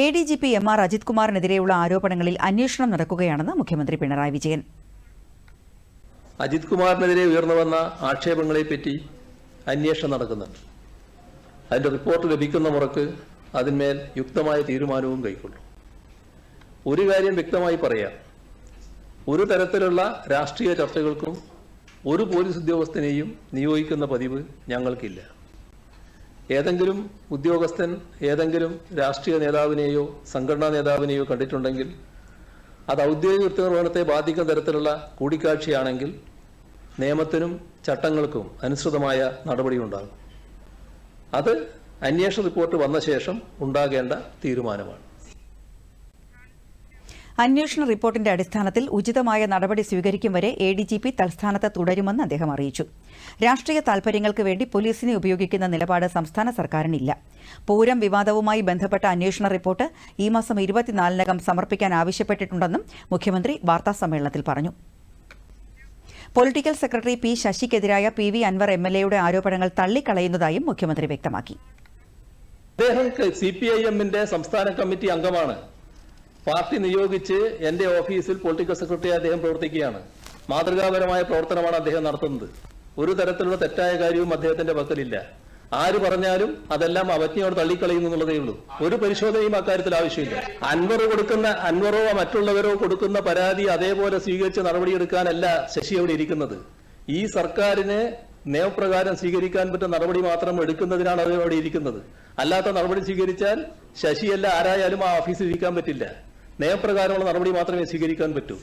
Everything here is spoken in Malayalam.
A D G P M R Ajith കുമാറിനെതിരെയുള്ള ആരോപണങ്ങളിൽ അന്വേഷണം നടക്കുകയാണെന്ന് മുഖ്യമന്ത്രി പിണറായി വിജയൻ. അജിത് കുമാറിനെതിരെ ഉയർന്നു വന്ന ആക്ഷേപങ്ങളെ പറ്റി അന്വേഷണം നടക്കുന്നുണ്ട്. അതിന്റെ റിപ്പോർട്ട് ലഭിക്കുന്ന മുറക്ക് അതിന്മേൽ യുക്തമായ തീരുമാനവും കൈക്കൊള്ളും. ഒരു കാര്യം വ്യക്തമായി പറയാം. ഒരു തരത്തിലുള്ള രാഷ്ട്രീയ ചർച്ചകൾക്കും ഒരു പോലീസ് ഉദ്യോഗസ്ഥനെയും നിയോഗിക്കുന്ന പതിവ് ഞങ്ങൾക്കില്ല. ഏതെങ്കിലും ഉദ്യോഗസ്ഥൻ ഏതെങ്കിലും രാഷ്ട്രീയ നേതാവിനെയോ സംഘടനാ നേതാവിനെയോ കണ്ടിട്ടുണ്ടെങ്കിൽ അത് ഔദ്യോഗിക കൃത്യനിർവഹണത്തെ ബാധിക്കുന്ന തരത്തിലുള്ള കൂടിക്കാഴ്ചയാണെങ്കിൽ നിയമത്തിനും ചട്ടങ്ങൾക്കും അനുസൃതമായ നടപടിയുണ്ടാകും. അത് അന്വേഷണ റിപ്പോർട്ട് വന്ന ശേഷം ഉണ്ടാകേണ്ട തീരുമാനമാണ്. അന്വേഷണ റിപ്പോർട്ടിന്റെ അടിസ്ഥാനത്തിൽ ഉചിതമായ നടപടി സ്വീകരിക്കും വരെ എ ഡി ജി പി തൽസ്ഥാനത്ത് തുടരുമെന്ന് അദ്ദേഹം അറിയിച്ചു. രാഷ്ട്രീയ താൽപര്യങ്ങൾക്ക് വേണ്ടി പോലീസിനെ ഉപയോഗിക്കുന്ന നിലപാട് സംസ്ഥാന സർക്കാരിനില്ല. പൂരം വിവാദവുമായി ബന്ധപ്പെട്ട അന്വേഷണ റിപ്പോർട്ട് ഈ മാസം ഇരുപത്തിനാലിനകം സമർപ്പിക്കാൻ ആവശ്യപ്പെട്ടിട്ടുണ്ടെന്നും മുഖ്യമന്ത്രി വാർത്താസമ്മേളനത്തിൽ പറഞ്ഞു. Political secretary P ശശിക്കെതിരായ P V Anvar M L എയുടെ ആരോപണങ്ങൾ തള്ളിക്കളയുന്നതായും മുഖ്യമന്ത്രി വ്യക്തമാക്കി. അദ്ദേഹം സി പി ഐ എമ്മിന്റെ സംസ്ഥാന കമ്മിറ്റി അംഗമാണ്. പാർട്ടി നിയോഗിച്ച് എന്റെ ഓഫീസിൽ പൊളിറ്റിക്കൽ സെക്രട്ടറി അദ്ദേഹം പ്രവർത്തിക്കുകയാണ്. മാതൃകാപരമായ പ്രവർത്തനമാണ് അദ്ദേഹം നടത്തുന്നത്. ഒരു തരത്തിലുള്ള തെറ്റായ കാര്യവും അദ്ദേഹത്തിന്റെ പക്കലില്ല. ആര് പറഞ്ഞാലും അതെല്ലാം അവജ്ഞയോട് തള്ളിക്കളയുന്നു എന്നുള്ളതേ ഉള്ളൂ. ഒരു പരിശോധനയും അക്കാര്യത്തിൽ ആവശ്യമില്ല. അൻവർ കൊടുക്കുന്ന അൻവറോ മറ്റുള്ളവരോ കൊടുക്കുന്ന പരാതി അതേപോലെ സ്വീകരിച്ച് നടപടിയെടുക്കാനല്ല ശശി അവിടെ ഇരിക്കുന്നത്. ഈ സർക്കാരിന് നിയമപ്രകാരം സ്വീകരിക്കാൻ പറ്റുന്ന നടപടി മാത്രം എടുക്കുന്നതിനാണ് അവർ അവിടെ ഇരിക്കുന്നത്. അല്ലാത്ത നടപടി സ്വീകരിച്ചാൽ ശശിയല്ല ആരായാലും ആ ഓഫീസിൽ ഇരിക്കാൻ പറ്റില്ല. നിയമപ്രകാരമുള്ള നടപടി മാത്രമേ സ്വീകരിക്കാൻ പറ്റൂ.